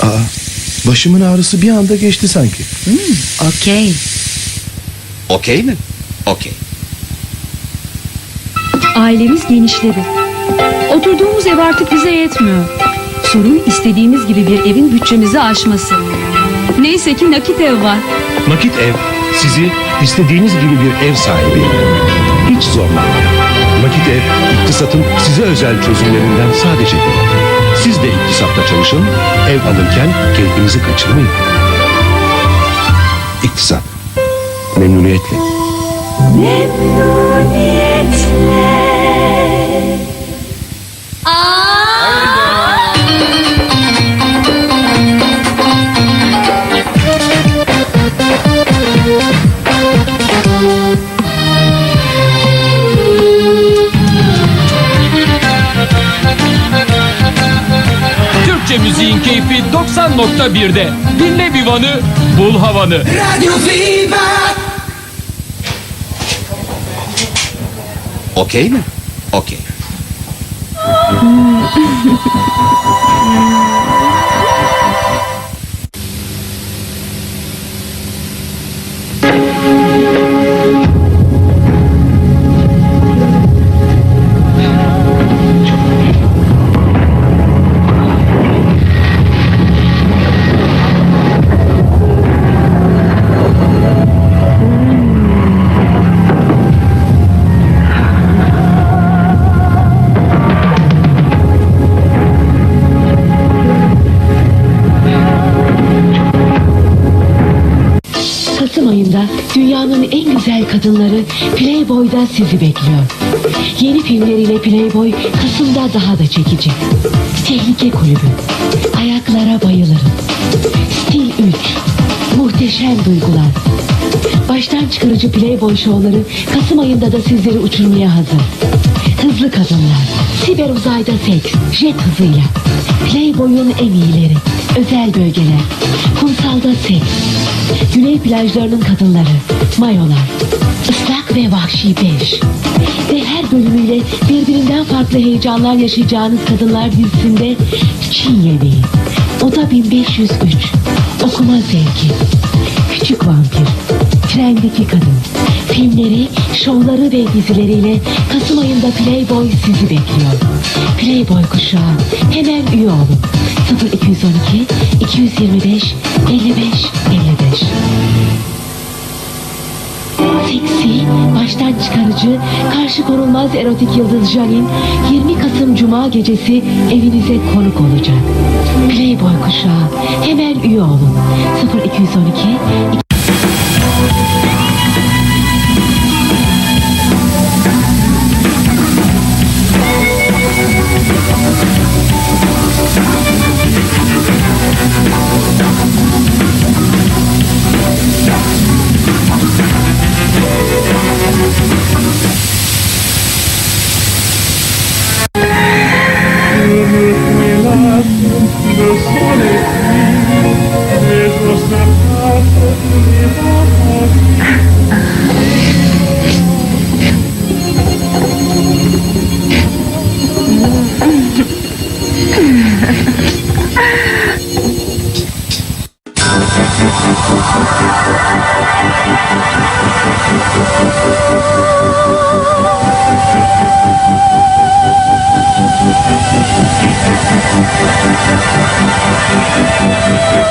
Aa, başımın ağrısı bir anda geçti sanki. Hmm, okey. Okey mi? Okey. Ailemiz genişledi. Oturduğumuz ev artık bize yetmiyor. Sorun istediğimiz gibi bir evin bütçemizi aşması. Neyse ki nakit ev var. Nakit ev sizi istediğiniz gibi bir ev sahibi. Hiç zorlanmadan. Nakit ev iktisatın size özel çözümlerinden sadece biri. Siz de iktisatta çalışın, ev alırken keyfinizi kaçırmayın. İktisat. Memnuniyetle. Türkçe müziğin keyfi 90.1'de. Dinle Vivan'ı, bul havanı. Okey mi? Okey. ayında dünyanın en güzel kadınları Playboy'da sizi bekliyor. Yeni filmleriyle Playboy Kasım'da daha da çekici. Tehlike Kulübü, Ayaklara Bayılırım, Stil 3, Muhteşem Duygular. Baştan çıkarıcı Playboy şovları Kasım ayında da sizleri uçurmaya hazır. Hızlı kadınlar, siber uzayda seks, jet hızıyla. Playboy'un en iyileri, özel bölgeler, kumsalda seks. Güney plajlarının kadınları, mayolar, ıslak ve vahşi beş. Ve her bölümüyle birbirinden farklı heyecanlar yaşayacağınız kadınlar dizisinde Çin yemeği. Oda 1503. Okuma zevki. Küçük vampir. Trendeki kadın. Filmleri, şovları ve dizileriyle Kasım ayında Playboy sizi bekliyor. Playboy kuşağı. Hemen üye olun. 0212 225 55 baştan çıkarıcı, karşı konulmaz erotik yıldız Janin 20 Kasım Cuma gecesi evinize konuk olacak. Playboy kuşağı. Hemen üye olun. 0212 Thank